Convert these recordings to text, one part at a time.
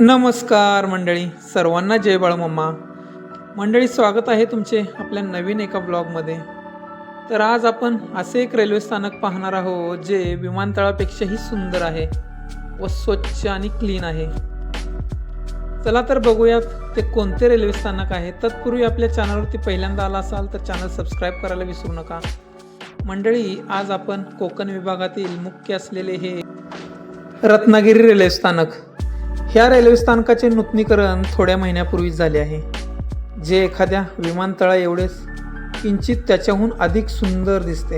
नमस्कार मंडळी सर्वांना जय बाळमम्मा मंडळी स्वागत आहे तुमचे आपल्या नवीन एका ब्लॉगमध्ये. तर आज आपण असे एक रेल्वे स्थानक पाहणार आहोत जे विमानतळापेक्षाही सुंदर आहे व स्वच्छ आणि क्लीन आहे. चला तर बघूयात ते कोणते रेल्वे स्थानक आहे. तत्पूर्वी आपल्या चॅनलवरती पहिल्यांदा आला असाल तर चॅनल सबस्क्राईब करायला विसरू नका. मंडळी आज आपण कोकण विभागातील मुख्य असलेले हे रत्नागिरी रेल्वे स्थानक ह्या रेल्वे स्थानकाचे नूतनीकरण थोड्या महिन्यापूर्वीच झाले आहे. जे एखाद्या विमानतळा एवढेच किंचित त्याच्याहून अधिक सुंदर दिसते.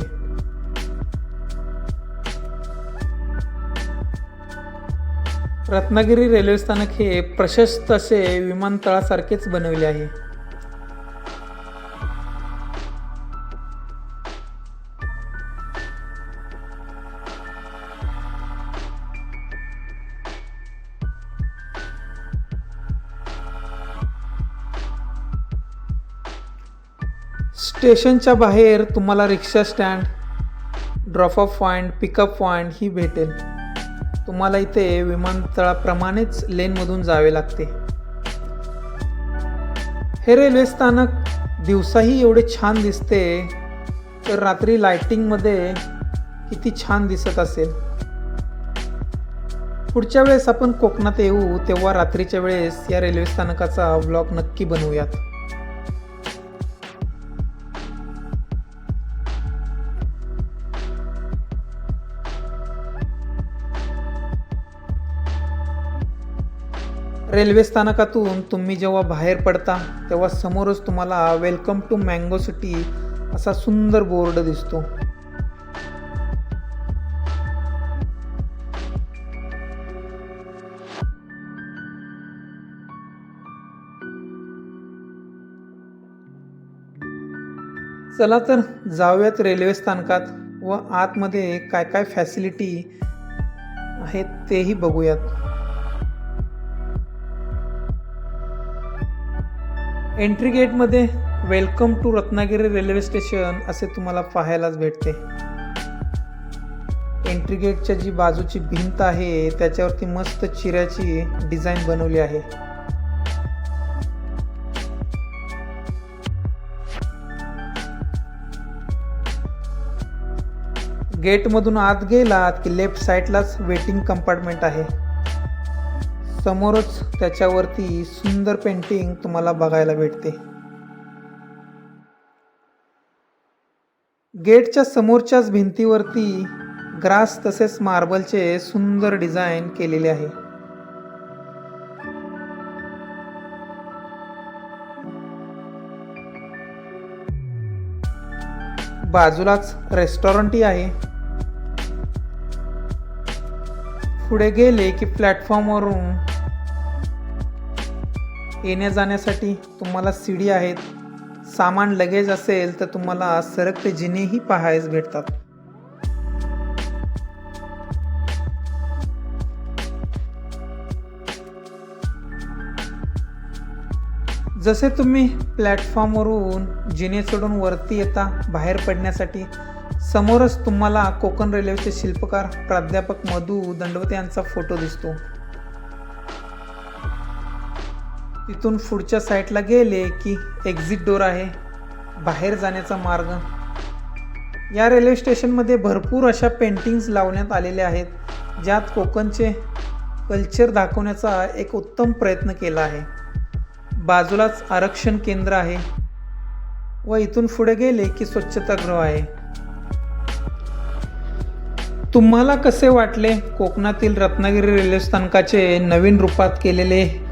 रत्नागिरी रेल्वे स्थानक हे प्रशस्त असे विमानतळासारखेच बनवले आहे. स्टेशनच्या बाहेर तुम्हाला rickshaw stand drop off point pickup point ही भेटेल. तुम्हाला इथे विमानतळाप्रमाणेच लेनमधून जावे लागते. हे रेल्वे स्थानक दिवसाही एवढे छान दिसते तर रात्री लायटिंगमध्ये किती छान दिसत असेल. पुढच्या वेळेस आपण कोकणात येऊ तेव्हा रात्रीच्या वेळेस या रेल्वे स्थानकाचा ब्लॉग नक्की बनवूयात. रेल्वे स्थानकातून तुम्ही जेव्हा बाहेर पडता तेव्हा समोरच तुम्हाला वेलकम टू मँगो सिटी असा सुंदर बोर्ड दिसतो. चला तर जाऊयात रेल्वे स्थानकात व आतमध्ये काय काय फॅसिलिटी आहेत तेही बघूयात. एंट्री गेटमध्ये welcome to Ratnagiri railway station असे तुम्हाला पाहायलाच भेटते. एंट्री गेटच्या जी बाजूची भिंत आहे त्याच्यावरती मस्त चिऱ्याची डिझाईन बनवली आहे. गेटमधून आत गेलात की लेफ्ट साईडलाच वेटिंग कंपार्टमेंट आहे. समोरच त्याच्यावरती सुंदर पेंटिंग तुम्हाला बघायला भेटते. गेटच्या समोरच्याच भिंतीवरती ग्रास तसेच मार्बलचे सुंदर डिझाईन केलेले आहे. बाजूलाच रेस्टॉरंटही आहे. पुढे गेले की प्लॅटफॉर्मवरून येण्या जाण्यासाठी तुम्हाला सीडी आहेत. सामान लगेज असेल तर तुम्हाला सरकते जिनेही पाहायच भेटतात. जसे तुम्ही प्लॅटफॉर्मवरून जिने चढून वरती येता बाहेर पडण्यासाठी समोरच तुम्हाला कोकण रेल्वेचे शिल्पकार प्राध्यापक मधू दंडवते यांचा फोटो दिसतो. तिथून पुढच्या साईडला गेले की एक्झिट डोर आहे. बाहेर जाण्याचा मार्ग. या रेल्वे स्टेशनमध्ये भरपूर अशा पेंटिंग्स लावण्यात आलेल्या आहेत ज्यात कोकणचे कल्चर दाखवण्याचा एक उत्तम प्रयत्न केला आहे. बाजूलाच आरक्षण केंद्र आहे व इथून पुढे गेले की स्वच्छतागृह आहे. तुम्हाला कसे वाटले कोकणातील रत्नागिरी रेल्वे स्थानकाचे नवीन रूपात केलेले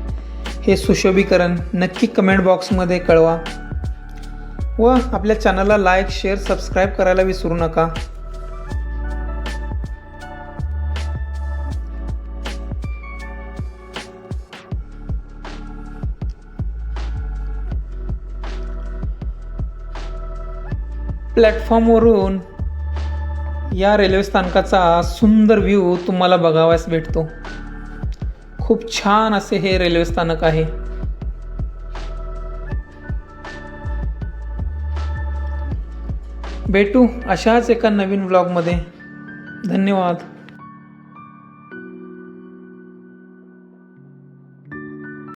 हे सुशोभीकरण नक्की कमेंट बॉक्समध्ये कळवा. व आपल्या चॅनलला लाईक शेअर सबस्क्राईब करायला विसरू नका. प्लॅटफॉर्मवरून या रेल्वे स्थानकाचा सुंदर व्ह्यू तुम्हाला बघावास भेटतो. खूप छान असे हे रेल्वे स्थानक आहे. भेटू अशाच एका नवीन ब्लॉगमध्ये धन्यवाद.